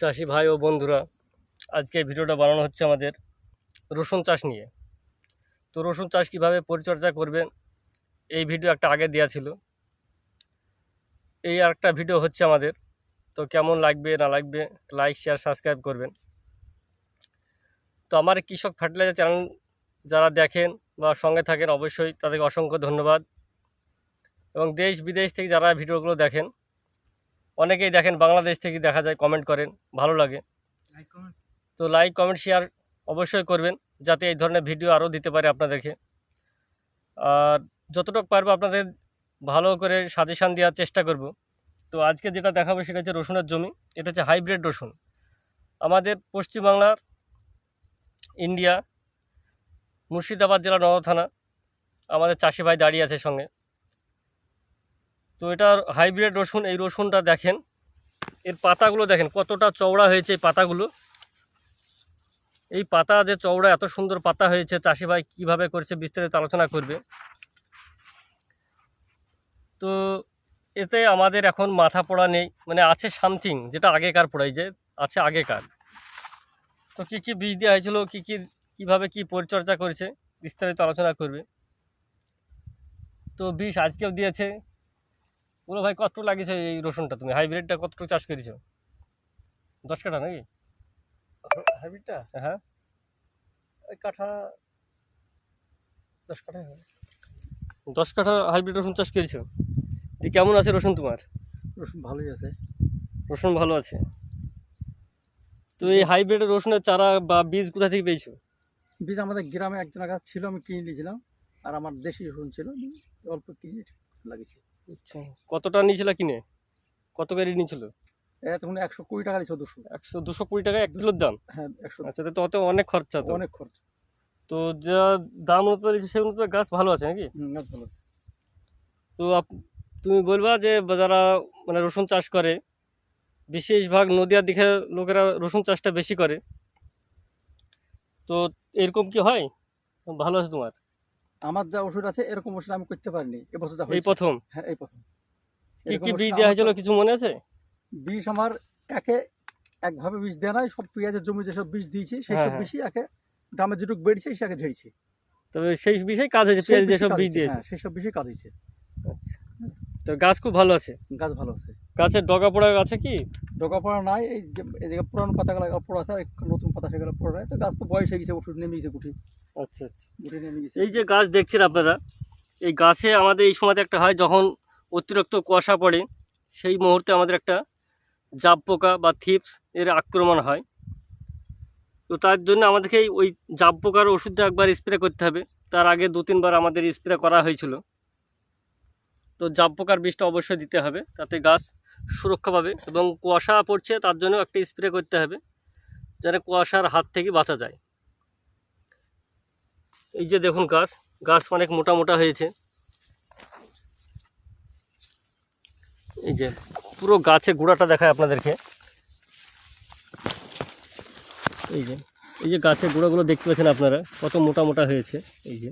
চাষি ভাই ও বন্ধুরা, আজকে ভিডিওটা বানানো হচ্ছে আমাদের রসুন চাষ নিয়ে। তো রসুন চাষ কীভাবে পরিচর্যা করবেন, এই ভিডিও একটা আগে দেওয়া ছিল। এই আর একটা ভিডিও হচ্ছে আমাদের, তো কেমন লাগবে, না লাগবে লাইক শেয়ার সাবস্ক্রাইব করবেন। তো আমার কৃষক ফার্টিলাইজার চ্যানেল যারা দেখেন বা সঙ্গে থাকেন, অবশ্যই তাদেরকে অসংখ্য ধন্যবাদ। এবং দেশ বিদেশ থেকে যারা ভিডিওগুলো দেখেন অনেকেই দেখেন বাংলাদেশ থেকে দেখা যায় কমেন্ট করেন ভালো লাগে। তো লাইক কমেন্ট শেয়ার অবশ্যই করবেন যাতে এই ধরনের ভিডিও আরও দিতে পারে আপনাদেরকে। আর যতটুকু পারব আপনাদের ভালো করে সাজেশান দেওয়ার চেষ্টা করব। তো আজকে যেটা দেখাবো সেটা হচ্ছে রসুনের জমি এটা হচ্ছে হাইব্রিড রসুন। আমাদের পশ্চিমবাংলার ইন্ডিয়া মুর্শিদাবাদ জেলা নগর থানা আমাদের চাষি ভাই দাঁড়িয়ে আছে সঙ্গে। তো এটার হাইব্রিড রসুন, এই রসুনটা দেখেন। এর পাতাগুলো দেখেন, কতটা চওড়া হয়েছে এই পাতাগুলো। এই পাতা যে চওড়া, এত সুন্দর পাতা হয়েছে, চাষি ভাই কীভাবে করছে বিস্তারিত আলোচনা করবে। তো এতে আমাদের এখন মাথা পড়া নেই মানে আছে সামথিং, যেটা আগেকার পড়াই যে আছে আগেকার। তো কী কী বীজ দেওয়া হয়েছিল, কী কী, কীভাবে কী পরিচর্যা করেছে, বিস্তারিত আলোচনা করবে। তো বিষ আজকেও দিয়েছে বলো ভাই কতটুকু লাগিয়েছে এই রসুনটা তুমি? হাইব্রিডটা কতটুকু চাষ করেছ? দশ কাঠা নাকি? হাইব্রিডটা? হ্যাঁ। ওই কাঠা দশ কাঠা দশ কাঠা হাইব্রিড রসুন চাষ করেছ? দি কেমন আছে রসুন তোমার? রসুন ভালোই আছে। রসুন ভালো আছে। তো এই হাইব্রিড রসুনের চারা বা বীজ কোথা থেকে পেয়েছ? বীজ আমাদের গ্রামে একজনের কাছে ছিল আমি কিনে নিয়েছিলাম। আর আমার দেশি রসুন ছিল অল্প কিনে লাগিয়েছি। আচ্ছা। কতটা নিয়েছিল কিনে? কত করে নিয়েছিল? তখন একশো কুড়ি টাকা নিয়েছিল দুশো। একশো দুশো কুড়ি টাকা এক কিলোর দাম? হ্যাঁ একশো। আচ্ছা তো অত অনেক খরচা তো। অনেক খরচ। তো যা দাম অনুযায়ী দিয়েছে সেই অনুযায়ী গাছ ভালো আছে নাকি? গাছ ভালো আছে। তো আপ- তুমি বলবা যে যারা মানে রসুন চাষ করে বিশেষভাগ নদীয়ার দিকে লোকেরা রসুন চাষটা বেশি করে। তো এরকম কি হয়? ভালো আছে তোমার? আমার যা ওষুধ আছে এরকম ওষুধ আমি করতে পারিনি। এবছর যা এই প্রথম? হ্যাঁ এই প্রথম। কি কি বীজ দেওয়া হয়েছিল কিছু মনে আছে? বীজ আমার একে একভাবে বীজ দেওয়া নাই সব পেঁয়াজের জমি যেসব বীজ দিয়েছি সেই হ্যাঁ, সব হ্যাঁ। বীজই একে গ্রামে যেটুকু বেড়েছে সেই একে ঝেড়েছি। তবে সেই বিষয়ে কাজ হয়েছে পেঁয়াজ যেসব বীজ দিয়েছে। হ্যাঁ, সেই সব বিষয়ে কাজ হয়েছে। তো গাছ খুব ভালো আছে? গাছ ভালো আছে। গাছের ডগা পোড়া আছে কি? ডোকা পড়া নাই এই যে এদিকে পুরানো পাতাগুলো পড়া আছে আর নতুন পাতা সেগুলো পড়া নাই তো গাছ তো বয়স হয়ে গেছে ওষুধ নেমে গেছে গুটি আচ্ছা আচ্ছা। গুটি নেমে গেছে এই যে গাছ দেখছেন আপনারা এই গাছে আমাদের এই সময়তে একটা হয় যখন অতিরিক্ত কুয়াশা পড়ে সেই মুহূর্তে আমাদের একটা জাব পোকা বা থিপস এর আক্রমণ হয়। তো তার জন্য আমাদেরকে ওই জাব পোকার ওষুধটা একবার স্প্রে করতে হবে। তার আগে দু তিনবার আমাদের স্প্রে করা হয়েছিল। তো জাব পোকার বিষটা অবশ্যই দিতে হবে তাতে গাছ সুরক্ষা পাবে এবং কুয়াশা পড়ছে তার জন্য একটা স্প্রে করতে হবে যেন কুয়াশার হাত থেকে বাঁচা যায়। এই যে দেখুন গাছ গাছ অনেক মোটা মোটা হয়েছে। এই যে পুরো গাছে গোড়াটা দেখায় আপনাদেরকে। এই যে এই যে গাছের গোড়াগুলো দেখতে পাচ্ছেন আপনারা, কত মোটা মোটা হয়েছে। এই যে